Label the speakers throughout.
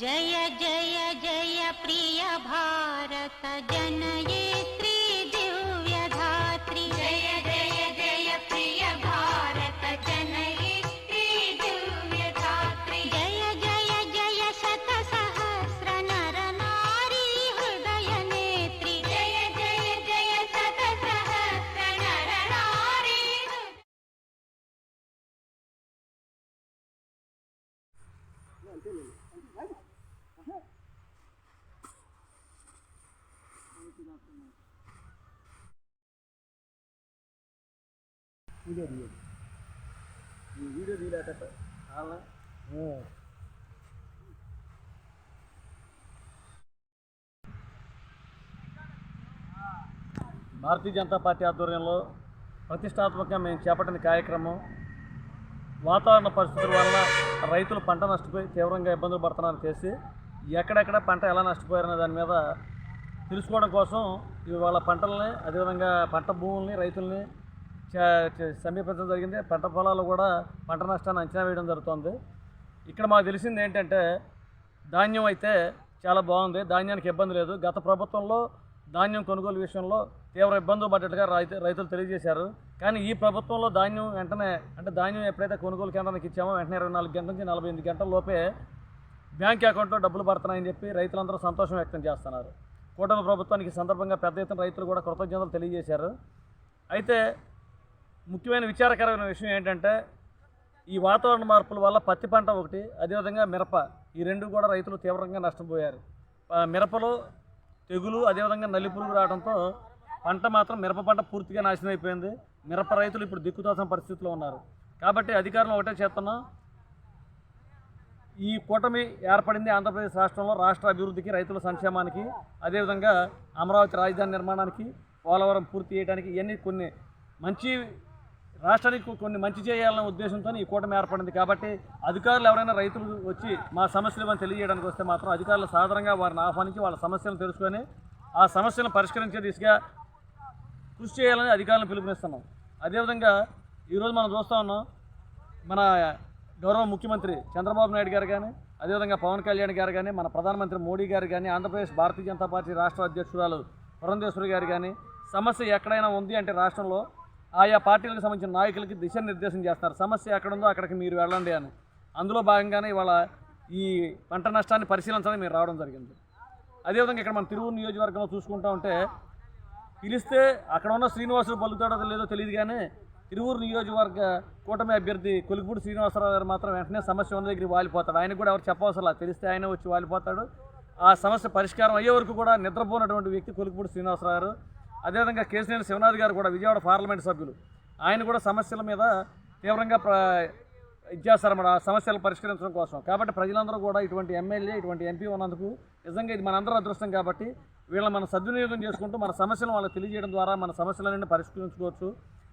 Speaker 1: जय जय जय प्रिय भारत जनयित्री दिव्यधात्री जय जय जय प्रिय भारत जनयित्री दिव्यधात्री जय जय जय शत सहस्र नर नारी हृदय नेत्री। जय जय जय शत सहस्र नर नारी।
Speaker 2: వీడియో తీయదు ఈ వీడియో తీయలేక చాలా భారతీయ జనతా పార్టీ ఆధ్వర్యంలో ప్రతిష్టాత్మకంగా మేము చేపట్టిన కార్యక్రమం వాతావరణ పరిస్థితుల వల్ల రైతులు పంట నష్టపోయి తీవ్రంగా ఇబ్బందులు పడుతున్నారని చేసి ఎక్కడెక్కడ పంట ఎలా నష్టపోయారనే దాని మీద తెలుసుకోవడం కోసం ఇవాళ పంటల్ని అదేవిధంగా పంట భూముల్ని రైతుల్ని చ- సమీపించడం జరిగింది. పంట పొలాలు కూడా పంట నష్టాన్ని అంచనా వేయడం జరుగుతుంది. ఇక్కడ మాకు తెలిసింది ఏంటంటే ధాన్యం అయితే చాలా బాగుంది. ధాన్యానికి ఇబ్బంది లేదు. గత ప్రభుత్వంలో ధాన్యం కొనుగోలు విషయంలో తీవ్ర ఇబ్బందులు పడ్డట్టుగా రైతు రైతులు తెలియజేశారు. కానీ ఈ ప్రభుత్వంలో ధాన్యం వెంటనే అంటే ధాన్యం ఎప్పుడైతే కొనుగోలు కేంద్రానికి ఇచ్చామో వెంటనే ఇరవై నాలుగు గంటల నుంచి నలభై ఎనిమిది గంటల లోపే బ్యాంక్ అకౌంట్లో డబ్బులు పడుతున్నాయని చెప్పి రైతులందరూ సంతోషం వ్యక్తం చేస్తున్నారు. కూటమి ప్రభుత్వానికి సందర్భంగా పెద్ద ఎత్తున రైతులు కూడా కృతజ్ఞతలు తెలియజేశారు. అయితే ముఖ్యమైన విచారకరమైన విషయం ఏంటంటే ఈ వాతావరణ మార్పుల వల్ల పత్తి పంట ఒకటి అదేవిధంగా మిరప ఈ రెండు కూడా రైతులు తీవ్రంగా నష్టపోయారు. మిరపలో తెగులు అదేవిధంగా నల్లి పురుగు రావడంతో పంట మాత్రం మిరప పంట పూర్తిగా నాశనం అయిపోయింది. మిరప రైతులు ఇప్పుడు దిక్కుతోసం పరిస్థితిలో ఉన్నారు. కాబట్టి అధికారులు ఒకటే చేస్తున్నాం ఈ కూటమి ఏర్పడింది ఆంధ్రప్రదేశ్ రాష్ట్రంలో రాష్ట్ర అభివృద్ధికి రైతుల సంక్షేమానికి అదేవిధంగా అమరావతి రాజధాని నిర్మాణానికి పోలవరం పూర్తి చేయడానికి ఇవన్నీ కొన్ని మంచి రాష్ట్రానికి కొన్ని మంచి చేయాలనే ఉద్దేశంతో ఈ కూటమి ఏర్పడింది. కాబట్టి అధికారులు ఎవరైనా రైతులు వచ్చి మా సమస్యలు మనం తెలియజేయడానికి వస్తే మాత్రం అధికారులు సాధారణంగా వారిని ఆహ్వానించి వాళ్ళ సమస్యలను తెలుసుకొని ఆ సమస్యలను పరిష్కరించే దిశగా కృషి చేయాలని అధికారులను పిలుపునిస్తున్నాం. అదేవిధంగా ఈరోజు మనం చూస్తూ ఉన్నాం మన గౌరవ ముఖ్యమంత్రి చంద్రబాబు నాయుడు గారు కానీ అదేవిధంగా పవన్ కళ్యాణ్ గారు కానీ మన ప్రధానమంత్రి మోడీ గారు కానీ ఆంధ్రప్రదేశ్ భారతీయ జనతా పార్టీ రాష్ట్ర అధ్యక్షురాలు పురంధేశ్వరి గారు కానీ సమస్య ఎక్కడైనా ఉంది అంటే రాష్ట్రంలో ఆయా పార్టీలకు సంబంధించిన నాయకులకి దిశానిర్దేశం చేస్తారు. సమస్య ఎక్కడుందో అక్కడికి మీరు వెళ్ళండి అని. అందులో భాగంగానే ఇవాళ ఈ పంట నష్టాన్ని పరిశీలించడానికి మీరు రావడం జరిగింది. అదేవిధంగా ఇక్కడ మన తిరువురు నియోజకవర్గంలో చూసుకుంటా ఉంటే పిలిస్తే అక్కడ ఉన్న శ్రీనివాసుడు పలుకుతాడో లేదో తెలియదు కానీ తిరువురు నియోజకవర్గ కూటమి అభ్యర్థి కొలిపూడి శ్రీనివాసరావు గారు మాత్రం వెంటనే సమస్య ఉన్న దగ్గరికి వాలిపోతాడు. ఆయన కూడా ఎవరు చెప్పవసరం తెలిస్తే ఆయన వచ్చి వాలిపోతాడు. ఆ సమస్య పరిష్కారం అయ్యే వరకు కూడా నిద్రపోయినటువంటి వ్యక్తి కొలిపూడి శ్రీనివాసరావు గారు. అదేవిధంగా కేసినేని శివనాథ్ గారు కూడా విజయవాడ పార్లమెంట్ సభ్యులు. ఆయన కూడా సమస్యల మీద తీవ్రంగా ప్ర ఇచ్చేస్తారన్నమాట సమస్యలు పరిష్కరించడం కోసం. కాబట్టి ప్రజలందరూ కూడా ఇటువంటి ఎమ్మెల్యే ఇటువంటి ఎంపీ ఉన్నందుకు నిజంగా ఇది మనందరూ అదృష్టం కాబట్టి వీళ్ళని మనం సద్వినియోగం చేసుకుంటూ మన సమస్యలను వాళ్ళకి తెలియజేయడం ద్వారా మన సమస్యలన్నీ పరిష్కరించుకోవచ్చు.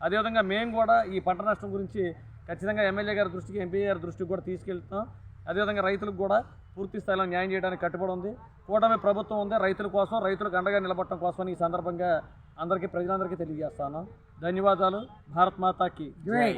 Speaker 2: అదేవిధంగా మేము కూడా ఈ పంట నష్టం గురించి ఖచ్చితంగా ఎమ్మెల్యే గారి దృష్టికి ఎంపీ గారి దృష్టికి కూడా తీసుకెళ్తున్నాం. అదేవిధంగా రైతులకు కూడా పూర్తి స్థాయిలో న్యాయం చేయడానికి కట్టుబడి ఉంది. కూటమి ప్రభుత్వం ఉంది. రైతుల కోసం రైతులకు అండగా నిలబడటం కోసం ఈ సందర్భంగా అందరికీ ప్రజలందరికీ తెలియజేస్తాను ధన్యవాదాలు. భారత్ మాతాకి. జై.